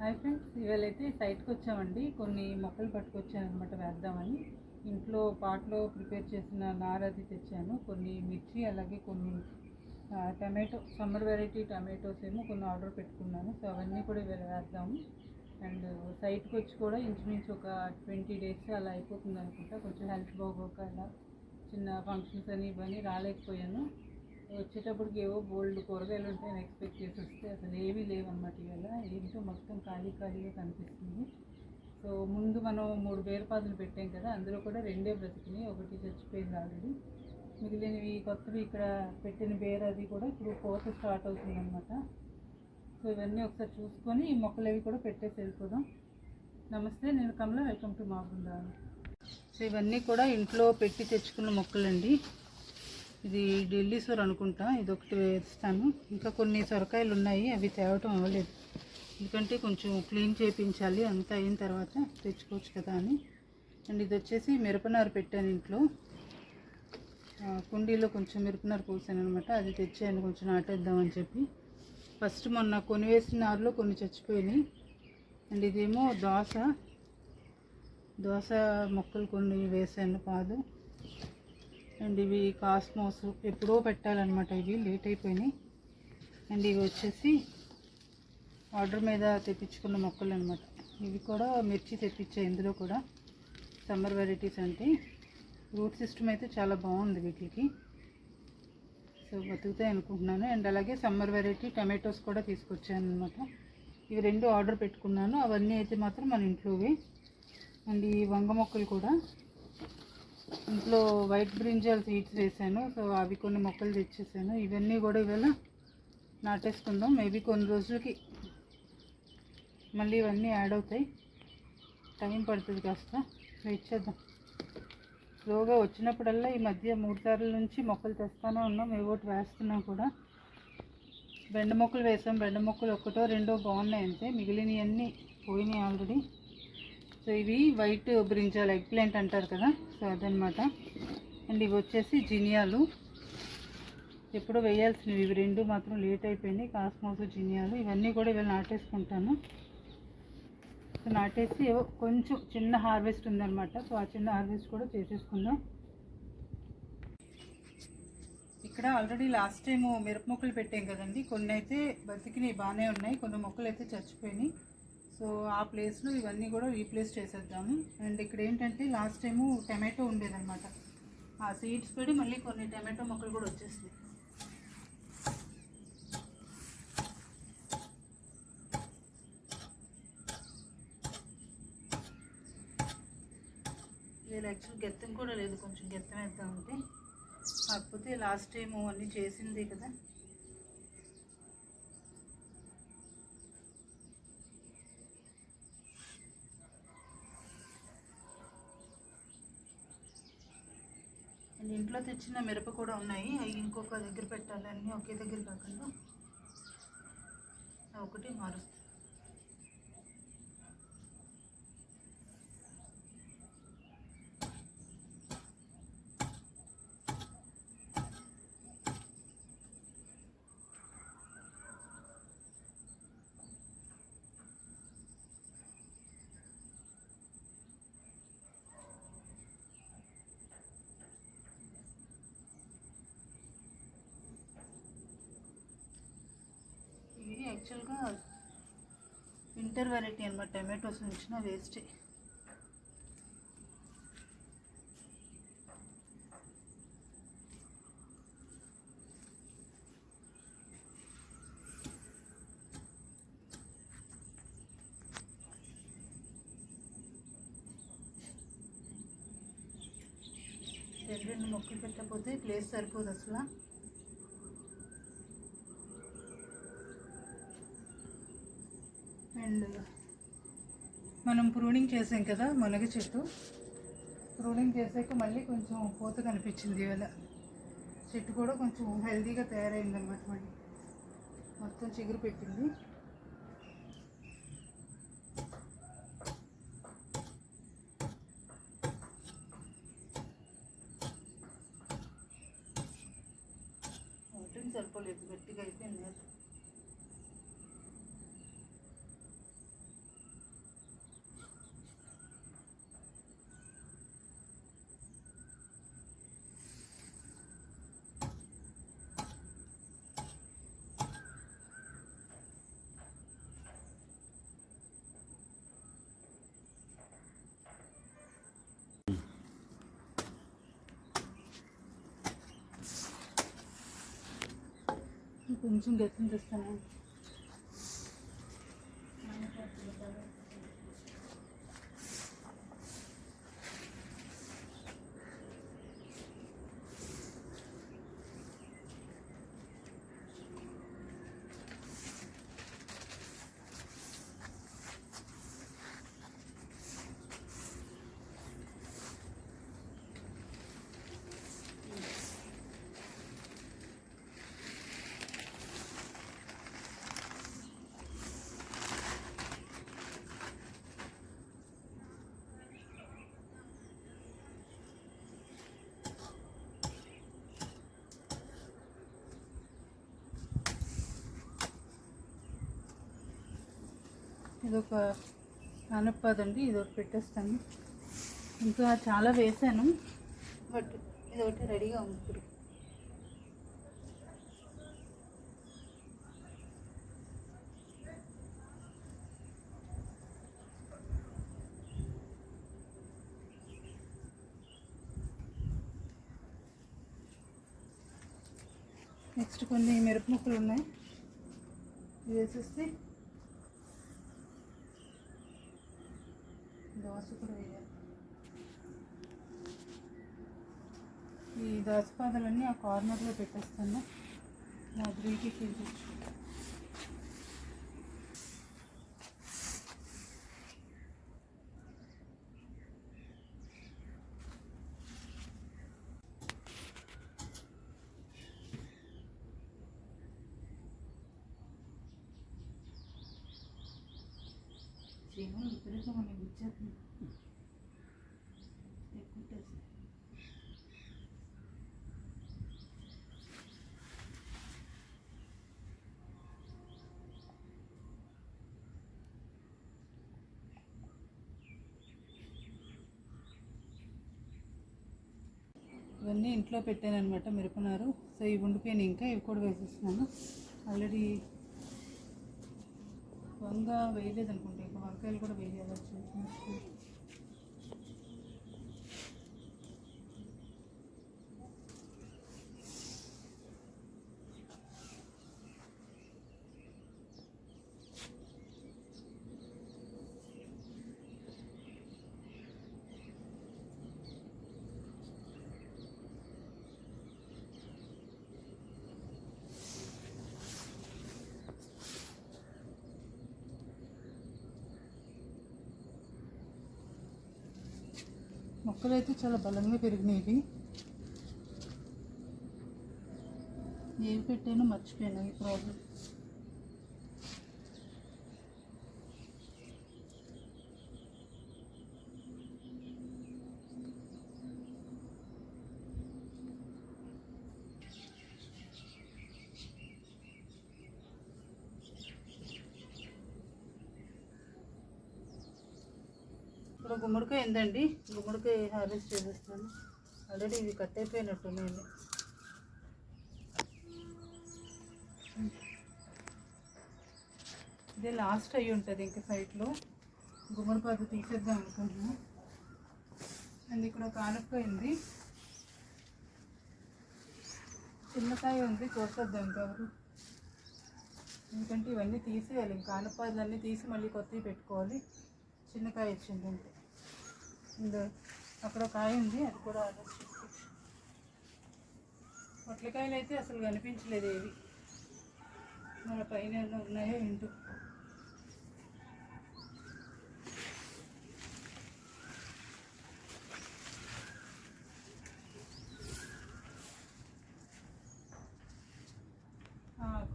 Hi friends ఇవాళ అయితే సైట్కి వచ్చామండి కొన్ని మొక్కలు పట్టుకొచ్చాను అనమాట వేద్దామని. ఇంట్లో పాట్లో ప్రిపేర్ చేసిన నార అది తెచ్చాను. కొన్ని మిర్చి అలాగే కొన్ని టమాటో సమ్మర్ వెరైటీ టమాటోస్ ఏమో కొన్ని ఆర్డర్ పెట్టుకున్నాను. సో అవన్నీ కూడా ఇవాళ వేద్దాము. అండ్ సైట్కి వచ్చి కూడా ఇంచుమించు ఒక ట్వంటీ డేస్ అలా అయిపోతుంది అనుకుంటా కొంచెం హెల్త్ బాగోక అలా చిన్న ఫంక్షన్స్ అని ఇవన్నీ రాలేకపోయాను. వచ్చేటప్పటికి ఏవో బోల్డ్ కూరగాయలు ఉంటాయని ఎక్స్పెక్ట్ చేసి వస్తే అసలు ఏమీ లేవన్నమాట ఇవాళ. ఏంటో మొత్తం ఖాళీ ఖాళీగా కనిపిస్తుంది. సో ముందు మనం మూడు బేరపాదులు పెట్టాం కదా అందులో కూడా రెండే బ్రతికినాయి. ఒకటి చచ్చిపోయింది ఆల్రెడీ మిగిలినవి కొత్తవి ఇక్కడ పెట్టిన బేర అది కూడా ఇప్పుడు కోత స్టార్ట్ అవుతుంది అనమాట సో ఇవన్నీ ఒకసారి చూసుకొని ఈ మొక్కలు అవి కూడా పెట్టేసి వెళ్ళిపోదాం. నమస్తే నేను కమల. వెల్కమ్ టు మా బృందావనం సో ఇవన్నీ కూడా ఇంట్లో పెట్టి తెచ్చుకున్న మొక్కలండి. ఇది ఢిల్లీ సొర అనుకుంటా ఇది ఒకటి వేస్తాను. ఇంకా కొన్ని సొరకాయలు ఉన్నాయి అవి తేవటం అవ్వలేదు. ఎందుకంటే కొంచెం క్లీన్ చేయించాలి అంతా అయిన తర్వాత తెచ్చుకోవచ్చు కదా అని. అండ్ ఇది వచ్చేసి మిరపనారు పెట్టాను ఇంట్లో. కుండీలో కొంచెం మిరపనారు పోసాను అనమాట అది తెచ్చాను కొంచెం నాటేద్దామని చెప్పి. ఫస్ట్ మొన్న కొన్ని వేసిన నారులో కొన్ని చచ్చిపోయినాయి. అండ్ ఇదేమో దోస దోస మొక్కలు కొన్ని వేసాను పాదు. అండ్ ఇవి కాస్మోస్ ఎప్పుడో పెట్టాలన్నమాట ఇవి లేట్ అయిపోయినాయి. అండ్ ఇవి వచ్చేసి ఆర్డర్ మీద తెప్పించుకున్న మొక్కలు అనమాట ఇవి కూడా మిర్చి తెప్పించాయి ఇందులో కూడా. సమ్మర్ వెరైటీస్ అంటే రూట్ సిస్టమ్ అయితే చాలా బాగుంది వీటికి. సో బతుకుతాయి అనుకుంటున్నాను. అండ్ అలాగే సమ్మర్ వెరైటీ టమాటోస్ కూడా తీసుకొచ్చాను అనమాట ఇవి రెండు ఆర్డర్ పెట్టుకున్నాను. అవన్నీ అయితే మాత్రం మన ఇంట్లోవే. అండ్ ఈ వంగ మొక్కలు కూడా ఇంట్లో వైట్ బ్రింజాల్ సీడ్స్ వేసాను. సో అవి కొన్ని మొక్కలు తెచ్చేసాను. ఇవన్నీ కూడా ఇవాళ నాటేసుకుందాం. మేబీ కొన్ని రోజులకి మళ్ళీ ఇవన్నీ యాడ్ అవుతాయి. టైం పడుతుంది కాస్త. వెయిట్ చేద్దాం. స్లోగా వచ్చినప్పుడల్లా ఈ మధ్య మూడు సార్ల నుంచి మొక్కలు తెస్తానే ఉన్నాం. ఏవోటి వేస్తున్నాం కూడా. బెండ మొక్కలు వేసాం. బెండ మొక్కలు ఒకటో రెండో బాగున్నాయి అంతే. మిగిలినవన్నీ పోయినాయి ఆల్రెడీ. సో ఇవి వైట్ బ్రింజాల్ ఎగ్ ప్లాంట్ అంటారు కదా సో అదనమాట అండ్ ఇవి వచ్చేసి జినియాలు. ఎప్పుడో వేయాల్సినవి ఇవి రెండు మాత్రం లేట్ అయిపోయింది కాస్మోస్ జినియాలు ఇవన్నీ కూడా ఇవాళ నాటేసుకుంటాను. సో నాటేసి ఏవో కొంచెం చిన్న హార్వెస్ట్ ఉందన్నమాట. సో ఆ చిన్న హార్వెస్ట్ కూడా చేసేసుకుందాం. ఇక్కడ ఆల్రెడీ లాస్ట్ టైం మిరప మొక్కలు పెట్టాం కదండి. కొన్ని అయితే బతికినవి బాగానే ఉన్నాయి. కొన్ని మొక్కలు అయితే చచ్చిపోయినాయి. సో ఆ ప్లేస్లో ఇవన్నీ కూడా రీప్లేస్ చేసేద్దాము. అండ్ ఇక్కడ ఏంటంటే లాస్ట్ టైము టమాటో ఉండేదన్నమాట. ఆ సీడ్స్ పెడి మళ్ళీ కొన్ని టమాటో మొక్కలు కూడా వచ్చేసినాయి. లేదు యాక్చువల్ గెత్తం కూడా లేదు. కొంచెం గెత్తం వేద్దామంటే కాకపోతే లాస్ట్ టైం అన్నీ చేసింది కదా. ఇంట్లో తెచ్చిన మిరప కూడా ఉన్నాయి. అవి ఇంకొక దగ్గర పెట్టాలి అన్నీ ఒకే దగ్గర కాకుండా. ఒకటి మారుస్తాయి ఇవి యాక్చువల్గా వింటర్ వెరైటీ అనమాట టమాటోస్ ఉంచిన వేస్టే రెండు రెండు మొక్కలు పెట్టకపోతే ప్లేస్ సరిపోదు అసలు అండ్ మనం ప్రూనింగ్ చేసాం కదా మునగ చెట్టు. ప్రూనింగ్ చేసాక మళ్ళీ కొంచెం పూత కనిపించింది ఇవాళ. చెట్టు కూడా కొంచెం హెల్దీగా తయారైంది అనమాట మళ్ళీ. మొత్తం చిగురు పెట్టింది. కొంచెం గట్టిని తెస్తాను ఇదొక అనపదండి ఇది ఒకటి పెట్టేస్తాను. ఇంకా చాలా వేసాను బట్ ఇది ఒకటి రెడీగా ఉంది నెక్స్ట్ కొన్ని మిరప ముక్కలు ఉన్నాయి. ఇది వేసేస్తే దోశ కూడా వేయాలి ఈ దోసపాదలన్నీ ఆ కార్నర్లో పెట్టేస్తాను మాదిరికి తీసుకోవచ్చు చీమలు విపరీతంగా మనం అన్నీ ఇంట్లో పెట్టాను అనమాట మిరపనారు. సో ఇవి ఉండిపోయినాయి ఇంకా. ఇవి కూడా వేసేస్తున్నాను. ఆల్రెడీ వంగ వేయలేదు అనుకుంటా ఇంకా వంకాయలు కూడా వేయాలి. మొక్కలు అయితే చాలా బలంగా పెరిగినాయి ఏవి పెట్టానో మర్చిపోయాను ఈ ప్రాబ్లం. గుమ్మడికాయ ఉందండి. గుమ్మడికాయ హార్వెస్ట్ చేసేస్తాను. ఆల్రెడీ ఇవి కట్ నేను ఇదే లాస్ట్ అయి ఉంటుంది ఇంకా సైట్లో గుమ్మడికాయ తీసేద్దాం అనుకుంటున్నాను అండ్ ఇక్కడ ఒక ఆనపకాయ ఉంది. చిన్నకాయ ఉంది కోసేద్దాం ఇంకెవరు ఎందుకంటే ఇవన్నీ తీసేయాలి ఇంకా ఆనపాయలన్నీ తీసి మళ్ళీ కొత్తవి పెట్టుకోవాలి. చిన్నకాయ వచ్చిందంటే అక్కడ కాయ ఉంది అది కూడా ఆర్డర్ చేసుకోవచ్చు. పొట్లకాయలు అయితే అసలు కనిపించలేదు ఏవి. మన పైన ఉన్నాయో ఏంటో.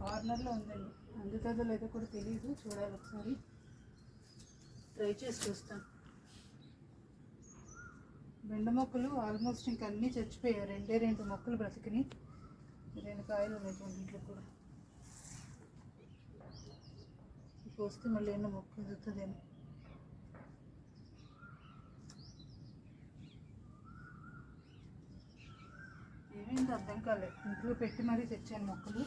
కార్నర్లో ఉందండి. అందుతుందో లేదో కూడా తెలియదు చూడాలి ఒకసారి. ట్రై చేసి చూస్తాను. బెండ మొక్కలు ఆల్మోస్ట్ ఇంకా అన్నీ చచ్చిపోయాయి. రెండే రెండు మొక్కలు బ్రతికినాయి. రెండు కాయలు ఉన్నాయి ఇంట్లో కూడా. పోస్తే మళ్ళీ ఎన్నో మొక్క ఎదుగుతుందేమో ఏమైంది అర్థం కాలేదు ఇంట్లో పెట్టి మరీ తెచ్చాను మొక్కలు.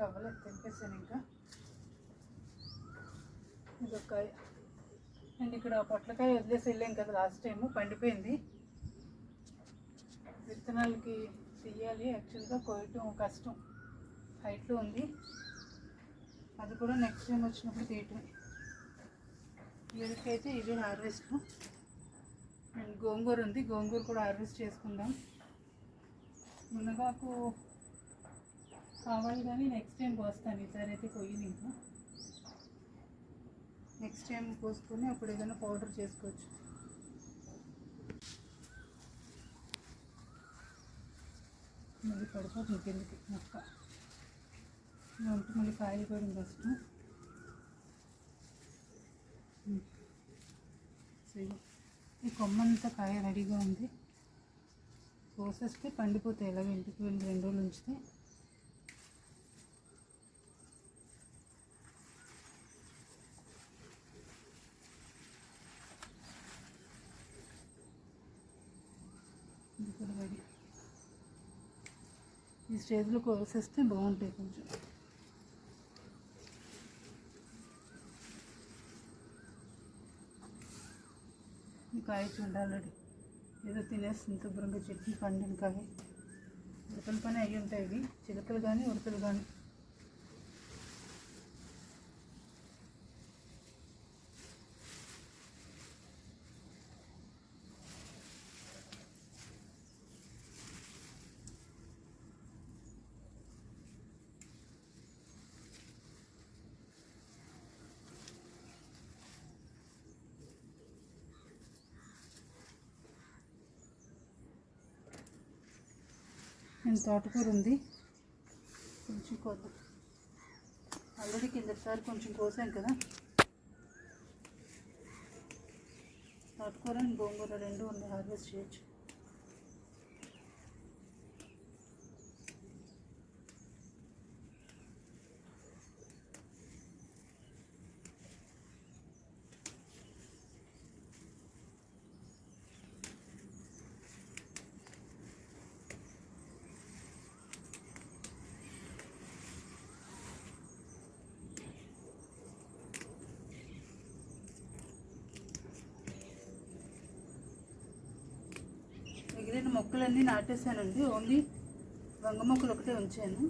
కోయడానికి అవ్వలేదు తెంపేసాను ఇంకా. ఇదొక అండ్ ఇక్కడ పొట్లకాయ వదిలేసి వెళ్ళాం కదా లాస్ట్ టైము పండిపోయింది. విత్తనాలకి తీయాలి. యాక్చువల్గా కోయటం కష్టం. హైట్లో ఉంది. అది కూడా నెక్స్ట్ టైం వచ్చినప్పుడు తీయటం వీళ్ళకైతే ఇది హార్వెస్ట్ అండ్ గోంగూర ఉంది. గోంగూర కూడా హార్వెస్ట్ చేసుకుందాం. మునగాకు కావాలి కానీ నెక్స్ట్ టైం పోస్తాను ఈసారి అయితే పోయింది ఇంకా నెక్స్ట్ టైం పోసుకొని అప్పుడు ఏదైనా పౌడర్ చేసుకోవచ్చు. మళ్ళీ పడిపోతుంది కిందకి మొక్క. ఉంటే మళ్ళీ కాయలు కూడా ఫస్ట్. ఈ కొమ్మంతా కాయ రెడీగా ఉంది. కోసేస్తే పండిపోతాయి ఎలాగ ఇంటికి వెళ్ళి రెండు రోజులు ఉంచితే ఇది కూడా రెడీ ఈ స్టేజ్లో కోసేస్తే బాగుంటాయి కొంచెం. కాయ చూడండి ఆల్రెడీ ఏదో తినేస్తుంది శుభ్రంగా చెట్టు పండిన కాయ. ఉడతల పని అయ్యి ఉంటాయి ఇవి. చిలకలు కానీ ఉడతలు కానీ. నేను తోటకూర ఉంది. కొంచెం కోద్దాం. ఆల్రెడీ కిందసారి కొంచెం కోసాం కదా. తోటకూర అండ్ గోంగూర రెండు ఉంది. హార్వెస్ట్ చేయొచ్చు. మొక్కలన్నీ నాటేశానండి. ఓన్లీ వంగ మొక్కలు ఒకటే ఉంచాను.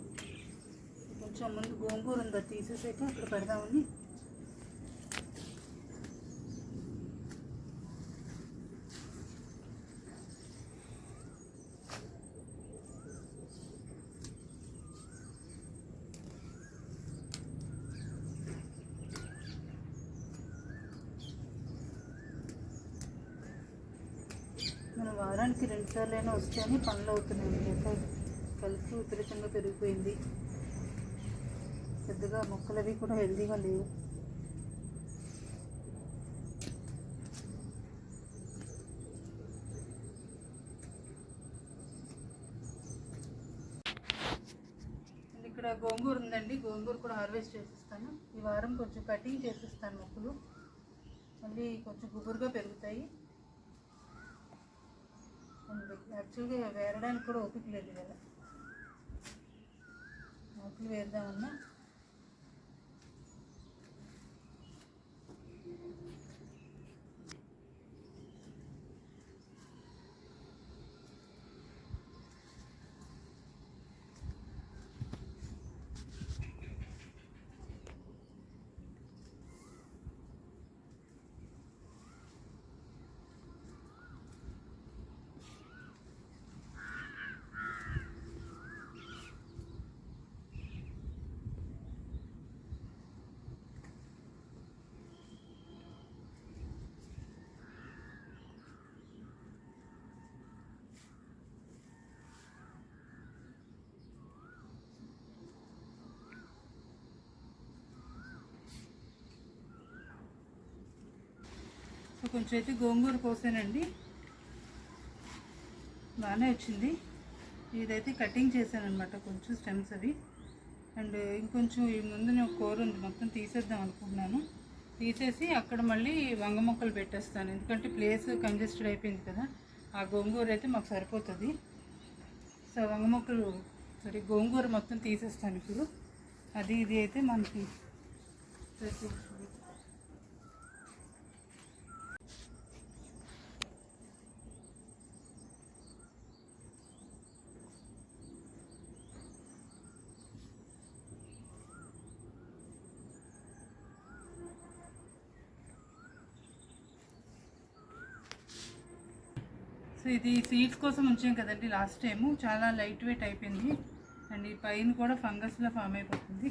కొంచెం ముందు గోంగూర ఉందా తీసేసాక అక్కడ పెడదామని మన వారానికి రెండు సార్లు అయినా వస్తేనే పనులు అవుతున్నాయి. లేక కలిసి విపరీతంగా పెరిగిపోయింది. పెద్దగా మొక్కలు అవి కూడా హెల్దీగా లేవు. ఇక్కడ గోంగూర ఉందండి. గోంగూర కూడా హార్వెస్ట్ చేసిస్తాను. ఈ వారం కొంచెం కటింగ్ చేసిస్తాను మొక్కలు. మళ్ళీ కొంచెం గుబురుగా పెరుగుతాయి. అండ్ యాక్చువల్గా వేరడానికి కూడా ఓపిక లేదు కదా ఓపిక వేద్దామన్నా కొంచెం అయితే గోంగూర కోసానండి. బాగానే వచ్చింది. ఇదైతే కటింగ్ చేశాను అనమాట కొంచెం స్టెమ్స్ అవి. అండ్ ఇంకొంచెం ఈ ముందు నేను కూర ఉంది మొత్తం తీసేద్దాం అనుకుంటున్నాను. తీసేసి అక్కడ మళ్ళీ వంగ మొక్కలు పెట్టేస్తాను. ఎందుకంటే ప్లేస్ కంజెస్టెడ్ అయిపోయింది కదా ఆ గోంగూర అయితే మాకు సరిపోతుంది. సో వంగ మొక్కలు సరే గోంగూర మొత్తం తీసేస్తాను ఇప్పుడు. అది ఇది అయితే మనకి ప్రతి సో ఇది సీడ్స్ కోసం ఉంచాం కదండి లాస్ట్ టైము చాలా లైట్ వెయిట్ అయిపోయింది. అండ్ ఈ పైన కూడా ఫంగస్లో ఫామ్ అయిపోతుంది.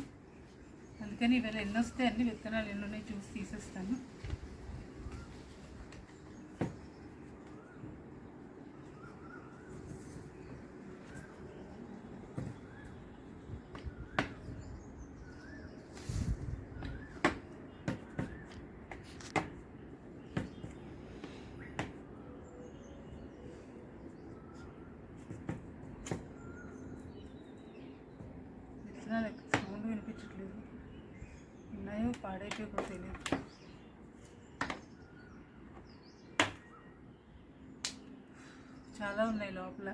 అందుకని ఇవాళ ఎన్ని వస్తాయండి విత్తనాలు ఎన్ని ఉన్నాయి చూసి తీసేస్తాను విత్తనాలు సౌండ్ వినిపించట్లేదు ఉన్నాయో పాడైపోయి తెలియదు చాలా ఉన్నాయి లోపల.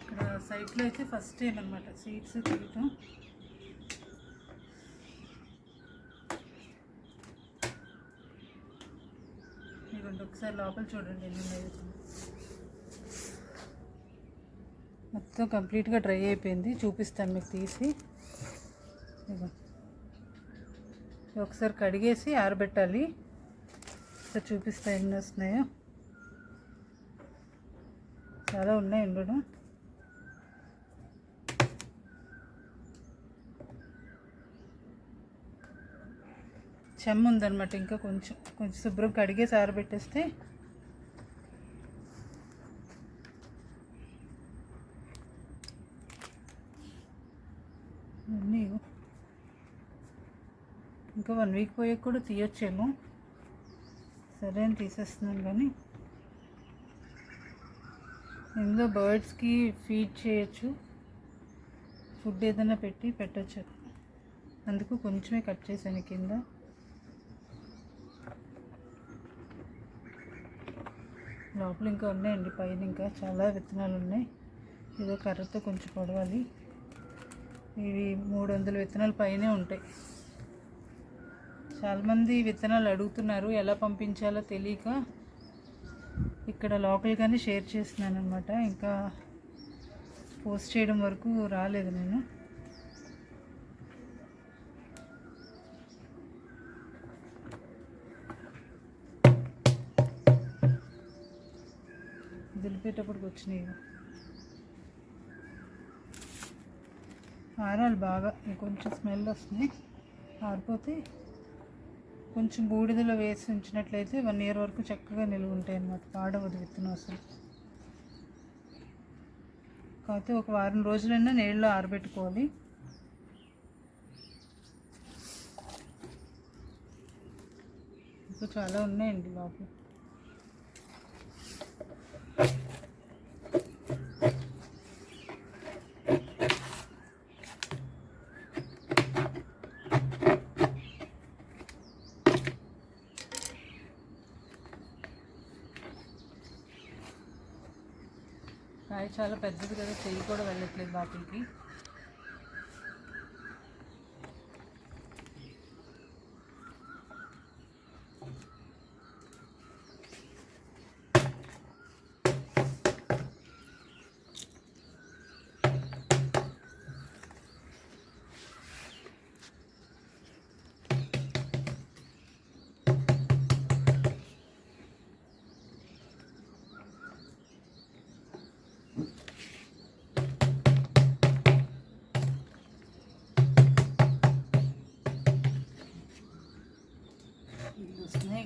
ఇక్కడ సైట్లో అయితే ఫస్ట్ టైం అనమాట సీడ్స్ ఒకసారి లోపల చూడండి ఎన్ని ఉన్నాయో. మొత్తం కంప్లీట్గా డ్రై అయిపోయింది. చూపిస్తాను మీకు తీసి. ఒకసారి కడిగేసి ఆరబెట్టాలి. ఒకసారి చూపిస్తా ఎన్ని వస్తున్నాయో. చాలా ఉన్నాయి ఉండడం చెమ్మ ఉందన్నమాట ఇంకా కొంచెం. కొంచెం శుభ్రం కడిగే సార పెట్టేస్తే. ఇంకా వన్ వీక్ పోయాక కూడా తీయొచ్చేమో. సరే అని తీసేస్తున్నాను కానీ. ఇందులో బర్డ్స్కి ఫీడ్ చేయొచ్చు. ఫుడ్ ఏదైనా పెట్టి పెట్టచ్చు. అందుకు కొంచెమే కట్ చేశాను కింద. లోపల ఇంకా ఉన్నాయండి పైన ఇంకా చాలా విత్తనాలు ఉన్నాయి. ఏదో కర్రతో కొంచెం పొడవాలి. ఇవి మూడు వందల విత్తనాలు పైనే ఉంటాయి. చాలామంది విత్తనాలు అడుగుతున్నారు ఎలా పంపించాలో తెలియక ఇక్కడ లోకల్గానే షేర్ చేస్తున్నాను అనమాట ఇంకా పోస్ట్ చేయడం వరకు రాలేదు నేను. దులిపేటప్పటికి వచ్చినాయి ఆరాలి బాగా కొంచెం స్మెల్ వస్తుంది ఆరిపోతే కొంచెం బూడిదలో వేసి ఉంచినట్లయితే వన్ ఇయర్ వరకు చక్కగా నిలువ ఉంటాయి అన్నమాట. పాడవదు విత్తనం అసలు. కాకపోతే ఒక వారం రోజులైనా నీళ్ళలో ఆరబెట్టుకోవాలి. ఇంకా చాలా ఉన్నాయండి లోపల కాయ చాలా పెద్దది కదా చెయ్యి కూడా వెళ్ళట్లేదు వాటికి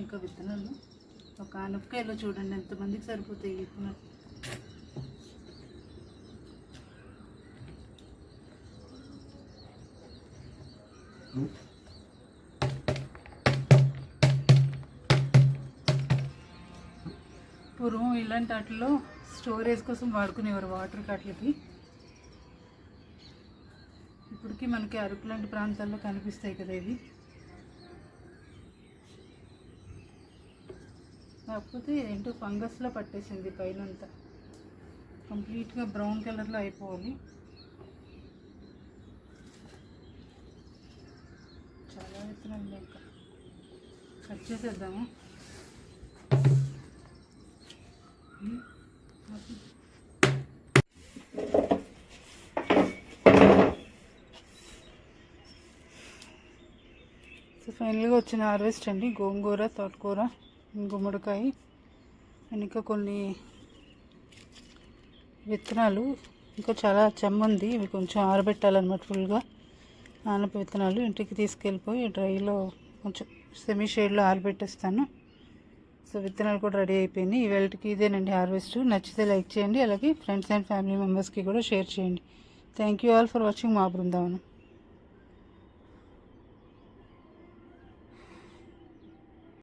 ఇంకా విత్తనాలు? ఒక ఆనపకాయలో చూడండి ఎంతమందికి సరిపోతాయి విత్తనాలు? పూర్వం ఇలాంటి వాటిలో స్టోరేజ్ కోసం వాడుకునేవారు వాటర్ కాట్లకి ఇప్పటికి మనకి అరకు లాంటి ప్రాంతాల్లో కనిపిస్తాయి కదా ఇవి. కాకపోతే ఏంటో ఫంగస్లో పట్టేసింది పైనంతా. కంప్లీట్గా బ్రౌన్ కలర్లో అయిపోవాలి. చాలా విత్తనాలు లేక కట్ చేసేద్దాము. సో ఫైనల్గా వచ్చిన హార్వెస్ట్ అండి. గోంగూర తోటకూర. గుమ్మడికాయ ఇంకా కొన్ని విత్తనాలు. ఇంకా చాలా చెమ్మంది. ఇవి కొంచెం ఆరబెట్టాలన్నమాట ఫుల్గా. ఆనప విత్తనాలు ఇంటికి తీసుకెళ్ళిపోయి డ్రైలో కొంచెం సెమీ షేడ్లో ఆరబెట్టేస్తాను. సో విత్తనాలు కూడా రెడీ అయిపోయినాయి. ఇవాళకి ఇదేనండి హార్వెస్ట్. నచ్చితే లైక్ చేయండి. అలాగే ఫ్రెండ్స్ అండ్ ఫ్యామిలీ మెంబర్స్కి కూడా షేర్ చేయండి. Thank you all for watching మా బృందావనం.